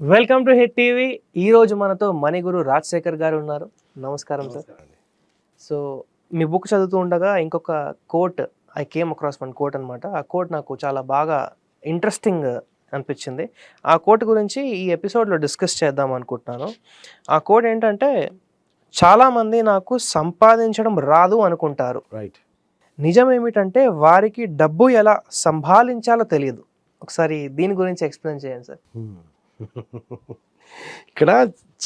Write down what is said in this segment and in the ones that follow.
Welcome to hit TV. ఈ రోజు మనతో మణిగురు రాజశేఖర్ గారు ఉన్నారు. నమస్కారం సార్. సో మీ బుక్ చదువుతూ ఉండగా ఇంకొక quote I came across one quote అనమాట ఆ కోట్ నాకు చాలా బాగా ఇంట్రెస్టింగ్ అనిపించింది. ఆ కోట్ గురించి ఈ ఎపిసోడ్లో డిస్కస్ చేద్దాం అనుకుంటున్నాను. ఆ కోట్ ఏంటంటే చాలామంది నాకు సంపాదించడం రాదు అనుకుంటారు. రైట్ నిజం ఏమిటంటే వారికి డబ్బు ఎలా సంభాళించాలో తెలియదు. ఒకసారి దీని గురించి ఎక్స్ప్లెయిన్ చేయండి సార్. ఇక్కడ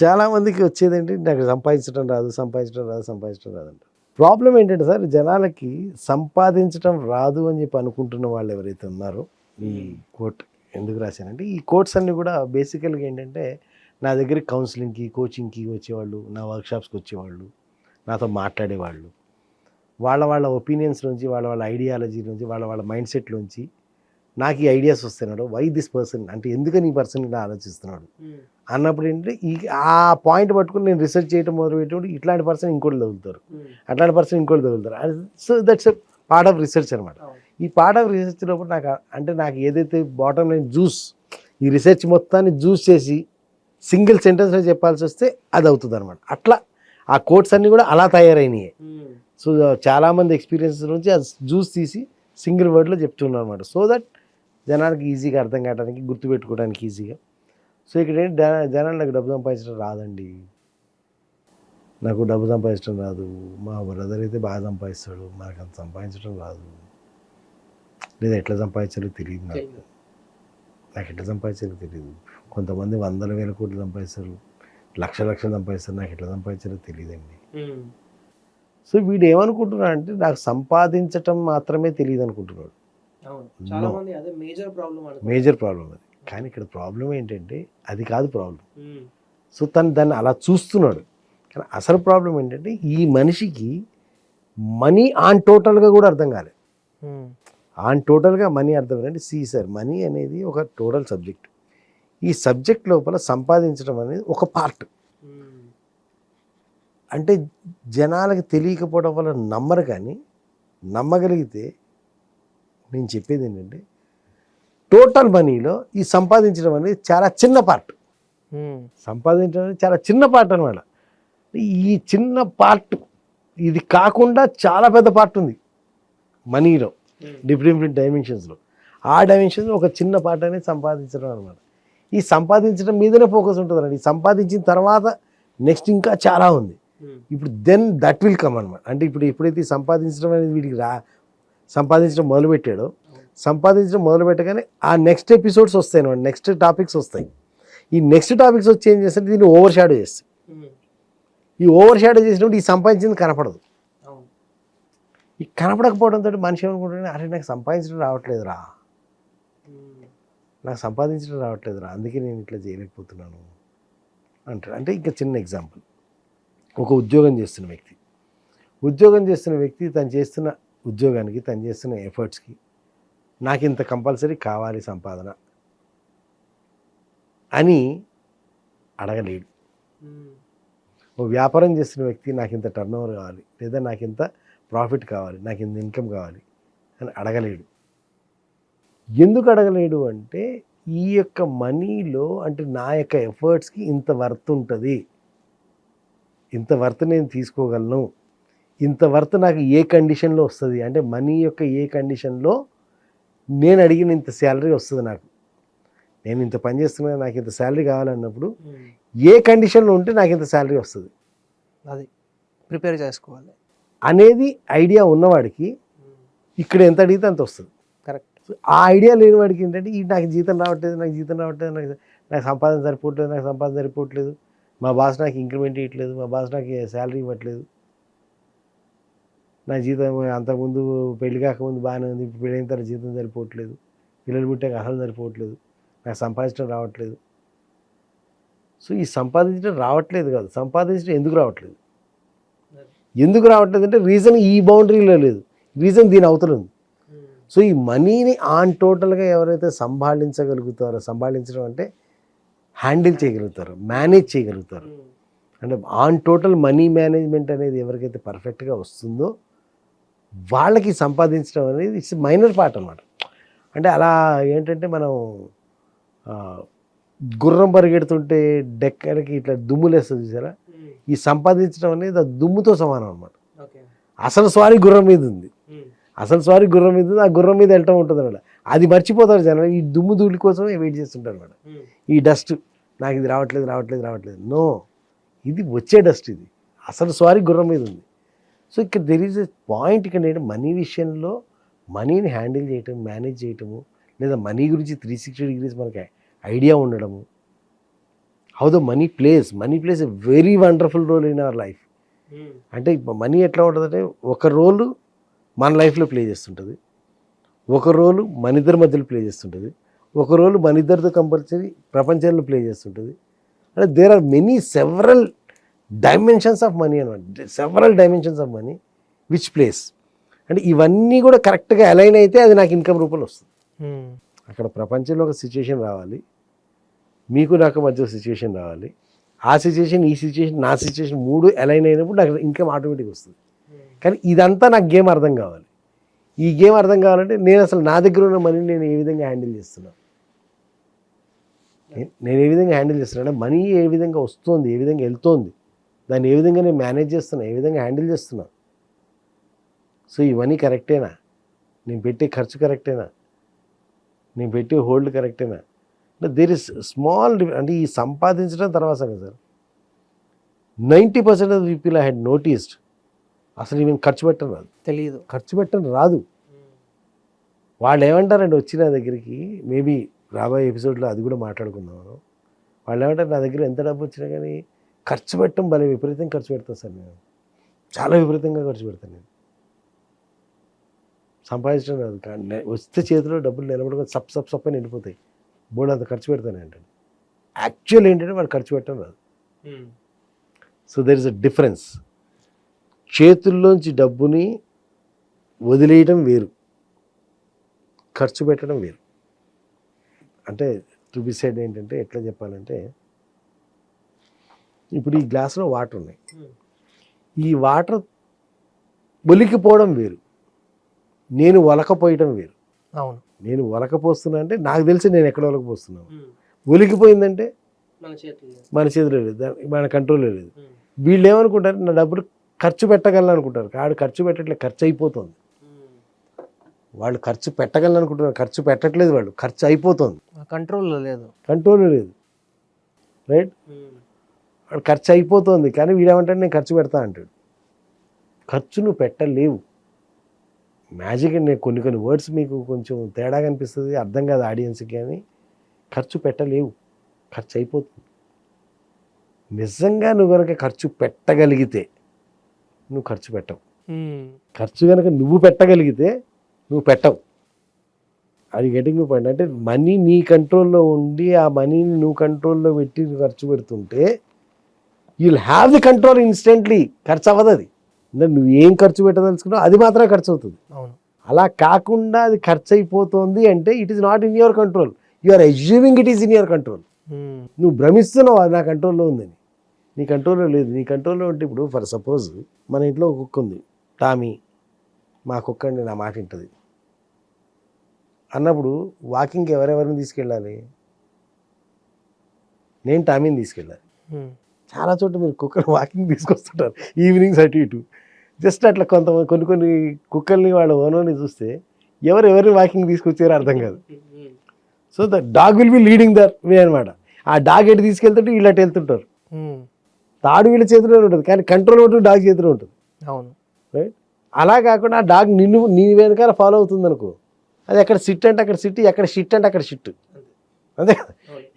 చాలా మందికి వచ్చేదేంటి నాకు సంపాదించడం రాదు సంపాదించడం రాదు సంపాదించడం రాదంట ప్రాబ్లం ఏంటంటే సార్ జనాలకి సంపాదించడం రాదు అని చెప్పి అనుకుంటున్న వాళ్ళు ఎవరైతే ఉన్నారో ఈ కోట్ ఎందుకు రాశానంటే ఈ కోట్స్ అన్నీ కూడా బేసికల్గా ఏంటంటే నా దగ్గర కౌన్సిలింగ్కి కోచింగ్కి వచ్చేవాళ్ళు నా వర్క్షాప్స్కి వచ్చేవాళ్ళు నాతో మాట్లాడేవాళ్ళు. వాళ్ళ వాళ్ళ ఒపీనియన్స్ నుంచి వాళ్ళ వాళ్ళ ఐడియాలజీ నుంచి వాళ్ళ వాళ్ళ మైండ్ సెట్ నుంచి నాకు ఈ ఐడియాస్ వస్తున్నాడు. వై దిస్ పర్సన్ అంటే ఎందుకని ఈ పర్సన్ ఇలా ఆలోచిస్తున్నాడు? అన్నప్పుడు ఏంటంటే ఈ ఆ పాయింట్ పట్టుకుని నేను రీసెర్చ్ చేయడం మొదలు పెట్టినప్పుడు ఇట్లాంటి పర్సన్ ఇంకోటి తగులుతారు. అట్లాంటి పర్సన్ ఇంకోటి తగులుతారు. So that's part of research అనమాట ఈ పార్ట్ ఆఫ్ రీసెర్చ్ లోపల నాకు అంటే నాకు ఏదైతే బాటమ్ లైన్ జ్యూస్ ఈ రీసెర్చ్ మొత్తాన్ని జ్యూస్ చేసి సింగిల్ సెంటెన్స్లో చెప్పాల్సి వస్తే అది అవుతుంది అనమాట అట్లా ఆ కోట్స్ అన్నీ కూడా అలా తయారైనవి సో చాలామంది ఎక్స్పీరియన్స్ నుంచి ఆ జ్యూస్ తీసి సింగిల్ వర్డ్లో చెప్తున్నాను అనమాట సో దట్ జనానికి ఈజీగా అర్థం కావడానికి గుర్తుపెట్టుకోవడానికి ఈజీగా. సో ఇక్కడ ఏంటి? జన- జనాలు నాకు డబ్బు సంపాదించడం రాదండి. నాకు డబ్బు సంపాదించడం రాదు. మా బ్రదర్ అయితే బాగా సంపాదిస్తాడు. నాకు అంత సంపాదించడం రాదు. లేదా ఎట్లా సంపాదించాలో తెలియదు నాకు. నాకు ఎట్లా సంపాదించాలో తెలియదు. కొంతమంది వందల వేల కోట్లు సంపాదిస్తారు. లక్ష లక్షలు సంపాదిస్తారు. నాకు ఎట్లా సంపాదించాలో తెలియదండి. సో వీడు ఏమనుకుంటున్నాడు అంటే నాకు సంపాదించటం మాత్రమే తెలియదు అనుకుంటున్నాడు మేజర్ ప్రాబ్లం మేజర్ ప్రాబ్లం అది కానీ ఇక్కడ ప్రాబ్లం ఏంటంటే అది కాదు ప్రాబ్లం సో తను దాన్ని అలా చూస్తున్నాడు. కానీ అసలు ప్రాబ్లం ఏంటంటే ఈ మనిషికి మనీ ఆన్ టోటల్గా కూడా అర్థం కాలేదు. ఆన్ టోటల్గా మనీ అర్థం కాదంటే సి సార్ మనీ అనేది ఒక టోటల్ సబ్జెక్ట్ ఈ సబ్జెక్ట్ లోపల సంపాదించడం అనేది ఒక పార్ట్ అంటే జనాలకు తెలియకపోవడం వల్ల నమ్మరు కానీ నమ్మగలిగితే నేను చెప్పేది ఏంటంటే టోటల్ మనీలో ఈ సంపాదించడం అనేది చాలా చిన్న పార్ట్. సంపాదించడం అనేది చాలా చిన్న పార్ట్ అనమాట ఈ చిన్న పార్ట్ ఇది కాకుండా చాలా పెద్ద పార్ట్ ఉంది మనీలో డిఫరెంట్ డిఫరెంట్ డైమెన్షన్స్లో ఆ డైమెన్షన్స్ ఒక చిన్న పార్ట్ అనేది సంపాదించడం అనమాట ఈ సంపాదించడం మీదనే ఫోకస్ ఉంటుంది అన్నమాట ఈ సంపాదించిన తర్వాత నెక్స్ట్ ఇంకా చాలా ఉంది. ఇప్పుడు దెన్ దట్ విల్ కమ్ అనమాట అంటే ఇప్పుడు ఎప్పుడైతే సంపాదించడం అనేది వీడికి రా సంపాదించడం మొదలుపెట్టాడో. సంపాదించడం మొదలు పెట్టగానే ఆ నెక్స్ట్ ఎపిసోడ్స్ వస్తాయి అనమాట నెక్స్ట్ టాపిక్స్ వస్తాయి. ఈ నెక్స్ట్ టాపిక్స్ వచ్చి ఏం చేస్తే దీన్ని ఓవర్ షాడో చేస్తాయి ఈ ఓవర్ షాడో చేసినప్పుడు ఈ సంపాదించింది కనపడదు. ఈ కనపడకపోవడంతో మనిషి ఏమనుకుంటాడు? అరే నాకు సంపాదించడం రావట్లేదురా. నాకు సంపాదించడం రావట్లేదురా. అందుకే నేను ఇట్లా చేయలేకపోతున్నాను అంటాడు. అంటే ఇంకా చిన్న ఎగ్జాంపుల్ ఒక ఉద్యోగం చేస్తున్న వ్యక్తి. ఉద్యోగం చేస్తున్న వ్యక్తి తను చేస్తున్న ఉద్యోగానికి తను చేస్తున్న ఎఫర్ట్స్కి నాకు ఇంత కంపల్సరీ కావాలి సంపాదన. అని అడగలేడు. ఓ వ్యాపారం చేస్తున్న వ్యక్తి నాకు ఇంత టర్న్ ఓవర్ కావాలి లేదా నాకు ఇంత ప్రాఫిట్ కావాలి నాకు ఇంత ఇన్కమ్ కావాలి అని అడగలేడు. ఎందుకు అడగలేడు అంటే ఈ యొక్క మనీలో అంటే నా యొక్క ఎఫర్ట్స్కి ఇంత వర్త్ ఉంటుంది. ఇంత వర్త్ నేను తీసుకోగలను. ఇంత వర్త్ నాకు ఏ కండిషన్లో వస్తుంది? అంటే మనీ యొక్క ఏ కండిషన్లో నేను అడిగిన ఇంత శాలరీ వస్తుంది నాకు. నేను ఇంత పని చేస్తున్నా నాకు ఇంత శాలరీ కావాలన్నప్పుడు ఏ కండిషన్లో ఉంటే నాకు ఇంత శాలరీ వస్తుంది? అది ప్రిపేర్ చేసుకోవాలి. అనేది ఐడియా ఉన్నవాడికి ఇక్కడ ఎంత అడిగితే అంత వస్తుంది. కరెక్ట్. ఆ ఐడియా లేని వాడికి ఏంటంటే ఈ నాకు జీతం రావట్లేదు నాకు జీతం రావట్లేదు నాకు నాకు సంపాదన సరిపోవట్లేదు నాకు సంపాదన సరిపోవట్లేదు మా బాస్ నాకు ఇంక్రిమెంట్ ఇవ్వట్లేదు మా బాస్ నాకు శాలరీ ఇవ్వట్లేదు నా జీతం అంతకుముందు పెళ్ళి కాకముందు బాగానే ఉంది. ఇప్పుడు పెళ్ళైన తర్వాత జీతం సరిపోవట్లేదు. పిల్లలు పుట్టాక అసలు సరిపోవట్లేదు. నాకు సంపాదించడం రావట్లేదు. సో ఈ సంపాదించడం రావట్లేదు కాదు. సంపాదించడం ఎందుకు రావట్లేదు? ఎందుకు రావట్లేదు అంటే రీజన్ ఈ బౌండరీలో లేదు. రీజన్ దీని అవతల ఉంది. సో ఈ మనీని ఆన్ టోటల్గా ఎవరైతే సంభాళించగలుగుతారో సంభాళించడం అంటే హ్యాండిల్ చేయగలుగుతారో మేనేజ్ చేయగలుగుతారు. అంటే ఆన్ టోటల్ మనీ మేనేజ్మెంట్ అనేది ఎవరికైతే పర్ఫెక్ట్గా వస్తుందో వాళ్ళకి సంపాదించడం అనేది ఇట్స్ మైనర్ పార్ట్ అనమాట అంటే అలా ఏంటంటే మనం గుర్రం పరిగెడుతుంటే డెక్కడికి ఇట్లా దుమ్ములేస్తుంది చూసారా? ఈ సంపాదించడం అనేది ఆ దుమ్ముతో సమానం అనమాట అసలు స్వారీ గుర్రం మీద ఉంది. అసలు స్వారీ గుర్రం మీద ఉంది ఆ గుర్రం మీద వెళ్ళటం ఉంటుంది అనమాట అది మర్చిపోతారు జనం ఈ దుమ్ము ధూళి కోసమే వెయిట్ చేస్తుంటారు అనమాట ఈ డస్ట్ నాకు ఇది రావట్లేదు రావట్లేదు రావట్లేదు. నో ఇది వచ్చే డస్ట్ ఇది. అసలు స్వారీ గుర్రం మీద ఉంది. సో ఇక్కడ దెర్ ఈజ్ ఎ పాయింట్ ఇక్కడ ఏంటంటే మనీ విషయంలో మనీని హ్యాండిల్ చేయటం మేనేజ్ చేయటము లేదా మనీ గురించి త్రీ సిక్స్టీ డిగ్రీస్ మనకి ఐడియా ఉండడము. How the money plays money plays a very wonderful role in our life అంటే మనీ ఎట్లా ఉంటుందంటే ఒక రోలు మన లైఫ్లో ప్లే చేస్తుంటుంది. ఒక రోలు మన ఇద్దరి మధ్యలో ప్లే చేస్తుంటుంది. ఒక రోలు మన ఇద్దరితో కంపల్సరీ ప్రపంచంలో ప్లే చేస్తుంటుంది. అంటే there are many several dimensions of money అనమాట several dimensions of money which plays అంటే ఇవన్నీ కూడా కరెక్ట్గా అలైన్ అయితే అది నాకు ఇన్కమ్ రూపంలో వస్తుంది. అక్కడ ప్రపంచంలో ఒక సిచ్యుయేషన్ రావాలి. మీకు నాకు మధ్య సిచ్యుయేషన్ రావాలి. ఆ సిచ్యుయేషన్ ఈ సిచ్యుయేషన్ నా సిచ్యుయేషన్ మూడు అలైన్ అయినప్పుడు నాకు ఇన్కమ్ ఆటోమేటిక్ వస్తుంది. కానీ ఇదంతా నాకు గేమ్ అర్థం కావాలి. ఈ గేమ్ అర్థం కావాలంటే నేను అసలు నా దగ్గర ఉన్న మనీని నేను ఏ విధంగా హ్యాండిల్ చేస్తున్నా? నేను ఏ విధంగా హ్యాండిల్ చేస్తున్నా? అంటే మనీ ఏ విధంగా వస్తుంది ఏ విధంగా వెళ్తోంది? దాన్ని ఏ విధంగా నేను మేనేజ్ చేస్తున్నా ఏ విధంగా హ్యాండిల్ చేస్తున్నా. సో ఇవన్నీ కరెక్టేనా? నేను పెట్టే ఖర్చు కరెక్టేనా? నేను పెట్టే హోల్డ్ కరెక్టేనా? అంటే దేర్ ఇస్ స్మాల్ అంటే ఈ సంపాదించడం తర్వాత సంగతి sir. Ninety percent of people I had noticed అసలు ఈవెన్ ఖర్చు పెట్టడం రాదు. తెలియదు ఖర్చు పెట్టడం రాదు. వాళ్ళు ఏమంటారండి వచ్చి నా దగ్గరికి? మేబీ రాబోయే ఎపిసోడ్లో అది కూడా మాట్లాడుకుందాం. వాళ్ళు ఏమంటారు నా దగ్గర ఎంత డబ్బు వచ్చినా కానీ ఖర్చు పెట్టడం భలే విపరీతం ఖర్చు పెడతాను సార్ నేను. చాలా విపరీతంగా ఖర్చు పెడతాను నేను. సంపాదించడం రాదు కానీ వస్తే చేతిలో డబ్బులు నిలబడుకొని సప్ సప్ సప్ అని వెళ్ళిపోతాయి. బోర్డు అంత ఖర్చు పెడతాను ఏంటంటే యాక్చువల్ ఏంటంటే వాళ్ళు ఖర్చు పెట్టడం రాదు so there is a difference చేతుల్లోంచి డబ్బుని వదిలేయటం వేరు. ఖర్చు పెట్టడం వేరు. అంటే టు బి సైడ్ ఏంటంటే ఎట్లా చెప్పాలంటే ఇప్పుడు ఈ గ్లాసులో వాటర్ ఉన్నాయి. ఈ వాటర్ ఒలికిపోవడం వేరు. నేను వలకపోయటం వేరు. అవును. నేను వలకపోస్తున్నా అంటే నాకు తెలిసి నేను ఎక్కడ వలకపోస్తున్నాను ఒలికిపోయిందంటే మన చేతులు లేదు. మన కంట్రోల్లో లేదు. వీళ్ళు ఏమనుకుంటారు? నా డబ్బులు ఖర్చు పెట్టగలను అనుకుంటారు. కాడు ఖర్చు పెట్టట్లేదు ఖర్చు అయిపోతుంది. వాళ్ళు ఖర్చు పెట్టగలను అనుకుంటున్నారు. ఖర్చు పెట్టట్లేదు వాళ్ళు. ఖర్చు అయిపోతుంది. కంట్రోల్లో లేదు. కంట్రోల్ లేదు. రైట్? ఖర్చు అయిపోతుంది కానీ వీడేమంటాడు నేను ఖర్చు పెడతా అంటాడు. ఖర్చు నువ్వు పెట్టలేవు. మ్యాజిక్ నేను కొన్ని కొన్ని వర్డ్స్ మీకు కొంచెం తేడా కనిపిస్తుంది అర్థం కాదు ఆడియన్స్కి కానీ. ఖర్చు పెట్టలేవు ఖర్చు అయిపోతుంది నిజంగా నువ్వు కనుక ఖర్చు పెట్టగలిగితే నువ్వు ఖర్చు పెట్టవు. ఖర్చు కనుక నువ్వు పెట్టగలిగితే నువ్వు పెట్టవు. అది గెటింగ్ పాయింట్ అంటే మనీ నీ కంట్రోల్లో ఉండి ఆ మనీని నువ్వు కంట్రోల్లో పెట్టి నువ్వు ఖర్చు పెడుతుంటే you'll have the control instantly ఖర్చు అవ్వదు అది. నువ్వు ఏం ఖర్చు పెట్టదలుచుకున్నావు అది మాత్రమే ఖర్చు అవుతుంది. అలా కాకుండా అది ఖర్చు అయిపోతుంది అంటే it is not in your control you are assuming it is in your control నువ్వు భ్రమిస్తున్నావు అది నా కంట్రోల్లో ఉందని. నీ కంట్రోల్లో లేదు. నీ కంట్రోల్లో ఉంటే ఇప్పుడు ఫర్ సపోజ్ మన ఇంట్లో ఒక కుక్క ఉంది. టామీ మా కుక్క అండి నా మాట వింటది. అన్నప్పుడు వాకింగ్కి ఎవరెవరిని తీసుకెళ్ళాలి? నేను టామీని తీసుకెళ్ళాలి. చాలా చోట్ల మీరు కుక్కలు వాకింగ్ తీసుకొస్తుంటారు. ఈవినింగ్స్ అటు ఇటు. జస్ట్ అట్లా కొంతమంది కొన్ని కొన్ని కుక్కల్ని వాళ్ళ ఓనర్ని చూస్తే ఎవరు ఎవరిని వాకింగ్ తీసుకొచ్చారో అర్థం కాదు. So the dog will be leading their way అనమాట ఆ డాగ్ ఎటు తీసుకెళ్తుంటే వీళ్ళు అటు వెళ్తుంటారు. తాడు వీళ్ళ చేతిలో ఉంటుంది కానీ కంట్రోల్ ఒకటి డాగ్ చేతిలో ఉంటుంది. అవును. రైట్ అలా కాకుండా ఆ డాగ్ నిన్ను నీ వెనకాల ఫాలో అవుతుంది అనుకో అది ఎక్కడ సిట్ అంటే అక్కడ సిట్ ఎక్కడ షిట్ అంటే అక్కడ షిట్ అంతే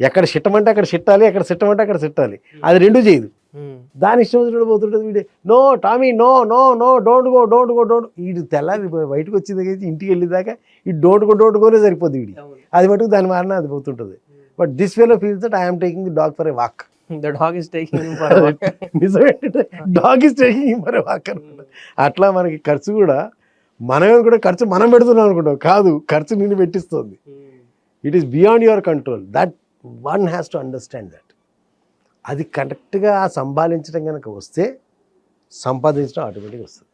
ఎక్కడ షిట్టమంటే అక్కడ షిట్టాలి ఎక్కడ సిట్టమంటే అక్కడ సిట్టాలి. అది రెండు చేయదు. దాని ఇష్టం వచ్చినట్టు పోతుంటుంది వీడు. No Tommy no no no don't go don't go don't వీడు తెల్లారి బయటకు నుంచి ఇంటికి వెళ్ళేదాకా ఈ డోంట్ గో డోంట్ గోనే సరిపోద్ది వీడి అది మటుకు దాని మారిన అది పోతుంటుంది. బట్ దిస్ వేలో feels that I'm taking the dog for a walk the dog is taking dog is taking for a walk అట్లా మనకి ఖర్చు కూడా మనమే కూడా ఖర్చు మనం పెడుతున్నాం అనుకుంటాం. కాదు ఖర్చు నిన్ను పెట్టిస్తుంది. It is beyond your control that one has to understand that అది కరెక్ట్గా సంపాదించడం కనుక వస్తే సంపాదించడం ఆటోమేటిక్ వస్తుంది.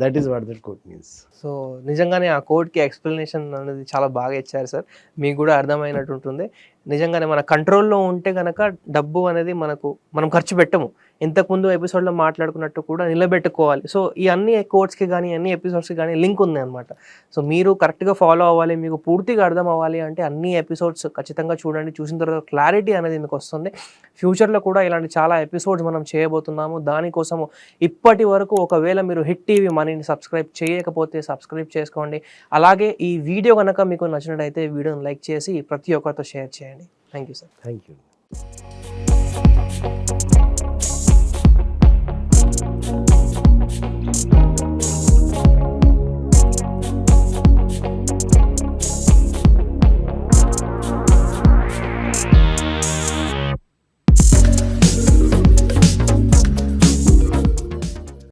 That is what that quote means so నిజంగానే ఆ కోడ్కి ఎక్స్ప్లెనేషన్ అనేది చాలా బాగా ఇచ్చారు సార్. మీకు కూడా అర్థమైనట్టు ఉంటుంది. నిజంగానే మన కంట్రోల్లో ఉంటే కనుక డబ్బు అనేది మనకు మనం ఖర్చు పెట్టము. ఇంతకుముందు ఎపిసోడ్లో మాట్లాడుకున్నట్టు కూడా నిలబెట్టుకోవాలి. సో ఈ అన్ని కోడ్స్కి కానీ అన్ని ఎపిసోడ్స్కి కానీ లింక్ ఉంది అనమాట సో మీరు కరెక్ట్గా ఫాలో అవ్వాలి మీకు పూర్తిగా అర్థం అవ్వాలి అంటే అన్ని ఎపిసోడ్స్ ఖచ్చితంగా చూడండి. చూసిన తర్వాత క్లారిటీ అనేది మీకు వస్తుంది. ఫ్యూచర్లో కూడా ఇలాంటి చాలా ఎపిసోడ్స్ మనం చేయబోతున్నాము. దానికోసము ఇప్పటి వరకు ఒకవేళ మీరు హిట్ టీవీ మనీని సబ్స్క్రైబ్ చేయకపోతే సబ్స్క్రైబ్ చేసుకోండి. అలాగే ఈ వీడియో కనుక మీకు నచ్చినట్టయితే వీడియోని లైక్ చేసి ప్రతి ఒక్కరితో షేర్ చేయండి. Thank you sir thank you